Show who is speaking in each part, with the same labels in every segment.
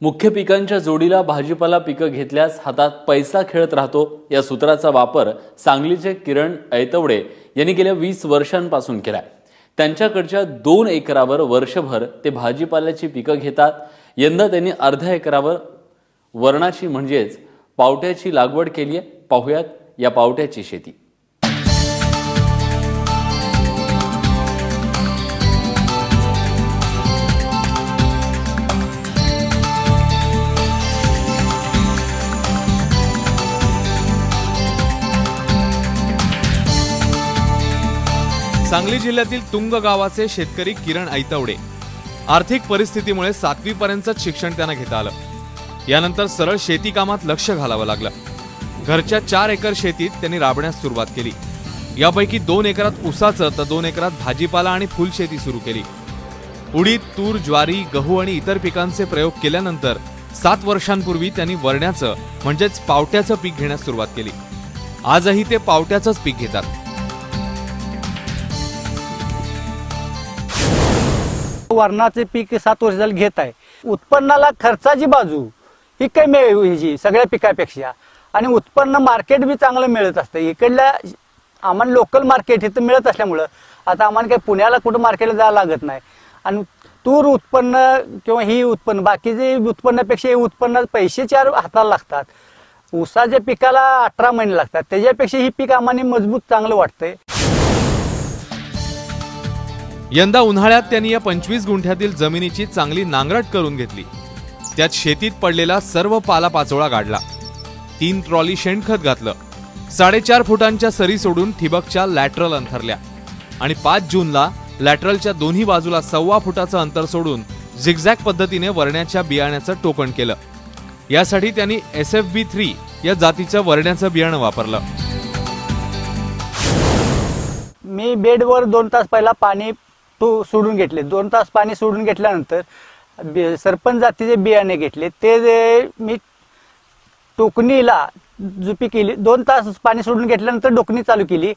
Speaker 1: मुख्य पिकांच्या जोडीला भाजीपाला पिकं घेतल्यास हातात पैसा खेळत राहतो या सूत्राचा वापर सांगलीचे किरण ऐतवडे यांनी गेल्या वीस वर्षांपासून केलाय. त्यांच्याकडच्या दोन एकरावर वर्षभर ते भाजीपाल्याची पिकं घेतात. यंदा त्यांनी अर्ध्या एकरावर वरणाची म्हणजेच पावट्याची लागवड केली आहे. पाहुयात या पावट्याची शेती.
Speaker 2: सांगली जिल्ह्यातील तुंग गावाचे शेतकरी किरण ऐतवडे. आर्थिक परिस्थितीमुळे सातवीपर्यंतच शिक्षण त्यांना घेता आलं. यानंतर सरळ शेती कामात लक्ष घालावं लागलं. घरच्या चार एकर शेतीत त्यांनी राबण्यास सुरुवात केली. यापैकी दोन एकरात ऊसाचं तर दोन एकरात भाजीपाला आणि फुलशेती सुरू केली. उडीद तूर ज्वारी गहू आणि इतर पिकांचे प्रयोग केल्यानंतर सात वर्षांपूर्वी त्यांनी वरण्याचं म्हणजेच पावट्याचं पीक घेण्यास सुरुवात केली. आजही ते पावट्याचंच पीक घेतात.
Speaker 3: वरणाचे पीक सात वर्ष झालं घेत आहे. उत्पन्नाला खर्चाची बाजू ही कमी आहे हो ह्याची सगळ्या पिकापेक्षा. आणि उत्पन्न मार्केट बी चांगलं मिळत असतं. इकडल्या आम्हाला लोकल मार्केट इथं मिळत असल्यामुळं आता आम्हाला काही पुण्याला कुठं मार्केटला जायला लागत नाही. आणि तूर उत्पन्न किंवा ही उत्पन्न बाकीचे उत्पन्नापेक्षा हे उत्पन्न पैसे चार हाताला लागतात. ऊसाच्या पिकाला अठरा महिने लागतात. त्याच्यापेक्षा ही पीक आम्हाला मजबूत चांगलं वाटतंय.
Speaker 2: यंदा उन्हाळ्यात त्यांनी या पंचवीस गुंठ्यातील जमिनीची चांगली नांगरट करून घेतली. त्यात शेतीत पडलेला सर्व पालापाचोळा काढला तीन ट्रॉली शेणखत घातलं. साडेचार फुटांच्या सरी सोडून ठिबकच्या लॅटरल अंथरल्या. आणि पाच जूनला लॅटरलच्या दोन्ही बाजूला सव्वा फुटाचं अंतर सोडून झिगझॅग पद्धतीने वरण्याच्या बियाण्याचं टोकण केलं. यासाठी त्यांनी एस एफ बी थ्री या जातीचं वरण्याचं बियाणं वापरलं.
Speaker 3: मी बेडवर दोन तास पहिला पाणी तो सोडून घेतले. दोन तास पाणी सोडून घेतल्यानंतर सरपंच जातीचे बियाणे घेतले. ते जे मी टोकणीला जुपी केली दोन तास पाणी सोडून घेतल्यानंतर डोकणी चालू केली.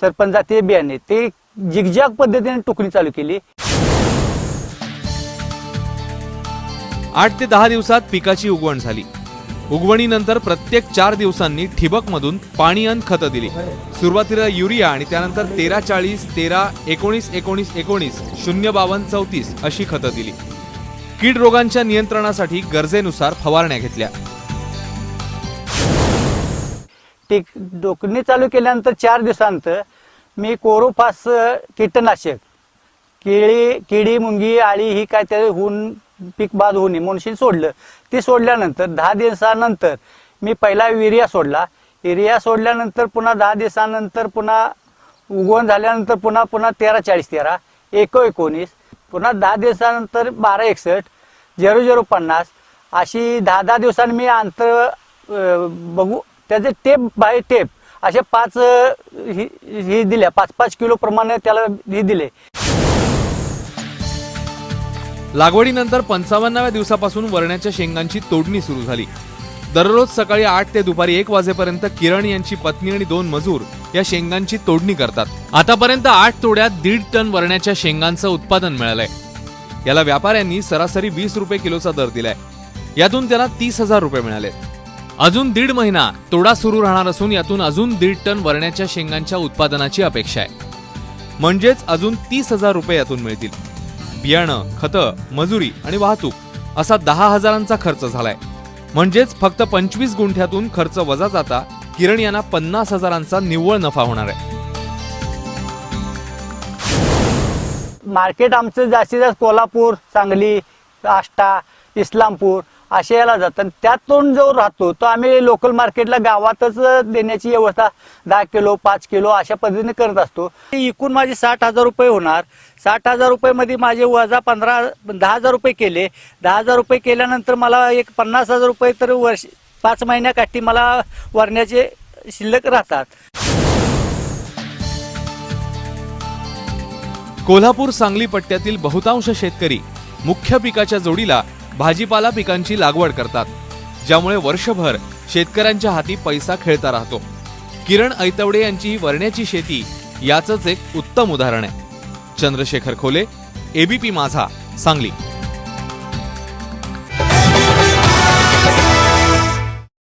Speaker 3: सरपंच जातीचे बियाणे. ते जिगजॅग पद्धतीने टोकणी चालू केली.
Speaker 2: आठ ते दहा दिवसात पिकाची उगवण झाली. उगवणीनंतर प्रत्येक चार दिवसांनी ठिबकमधून पाणी अन खतं दिली. सुरुवातीला युरिया आणि त्यानंतर तेरा चाळीस तेरा एकोणीस एकोणीस एकोणीस शून्य बावन्न चौतीस अशी खतं दिली. कीड रोगांच्या नियंत्रणासाठी गरजेनुसार फवारण्या घेतल्या.
Speaker 3: डोकणी चालू केल्यानंतर चार दिवसांत मी कोरोफास कीटकनाशक केळी केळी मुंगी आळी ही काय ते होऊन पीक बाद होऊ नये म्हणून सोडलं. ते सोडल्यानंतर दहा दिवसानंतर मी पहिला युरिया सोडला. युरिया सोडल्यानंतर पुन्हा दहा दिवसानंतर पुन्हा उगवण झाल्यानंतर पुन्हा पुन्हा तेरा चाळीस तेरा एको एकोणीस पुन्हा दहा दिवसानंतर बारा एकसष्ट झिरो झिरो पन्नास. अशी दहा दहा दिवसांनी मी अंतर बघू त्याचे टेप बाय टेप असे पाच ही दिल्या. पाच पाच किलो प्रमाणे त्याला हे दिले.
Speaker 2: लागवडीनंतर पंचावन्नाव्या दिवसापासून वरण्याच्या शेंगांची तोडणी सुरू झाली. दररोज सकाळी आठ ते दुपारी एक वाजेपर्यंत किरण यांची पत्नी आणि दोन मजूर या शेंगांची तोडणी करतात. आतापर्यंत आठ तोड्यात दीड टन वरण्याच्या शेंगांचं उत्पादन मिळालंय. याला व्यापाऱ्यांनी सरासरी वीस रुपये किलोचा दर दिलाय. यातून त्याला तीस हजार रुपये मिळाले. अजून दीड महिना तोडा सुरू राहणार असून यातून अजून दीड टन वरण्याच्या शेंगांच्या उत्पादनाची अपेक्षा आहे. म्हणजेच अजून तीस हजार रुपये यातून मिळतील. बियाणं खतं मजुरी आणि वाहतूक असा दहा हजारांचा खर्च झालाय. म्हणजेच फक्त पंचवीस गुंठ्यातून खर्च वजा जाता किरण यांना पन्नास हजारांचा निव्वळ नफा होणार आहे.
Speaker 3: मार्केट आमचं जास्तीत जास्त कोल्हापूर सांगली आष्टा इस्लामपूर असे याला जातात. त्यातून जो राहतो तो आम्ही लोकल मार्केटला गावातच देण्याची व्यवस्था दहा किलो पाच किलो अशा पद्धतीने करत असतो. एकूण माझे साठ हजार रुपये होणार. साठ हजार रुपये मध्ये माझे वजा पंधरा दहा हजार रुपये केले. दहा हजार रुपये केल्यानंतर मला एक पन्नास हजार रुपये तर वर्ष पाच महिन्याकाठी मला वरण्याचे शिल्लक राहतात.
Speaker 2: कोल्हापूर सांगली पट्ट्यातील बहुतांश शेतकरी मुख्य पिकाच्या जोडीला भाजीपाला पिकांची लागवड करतात ज्यामुळे वर्षभर शेतकऱ्यांच्या हाती पैसा खेळता राहतो. किरण ऐतवडे यांची वरण्याची शेती याचंच एक उत्तम उदाहरण आहे. चंद्रशेखर खोले एबीपी माझा सांगली.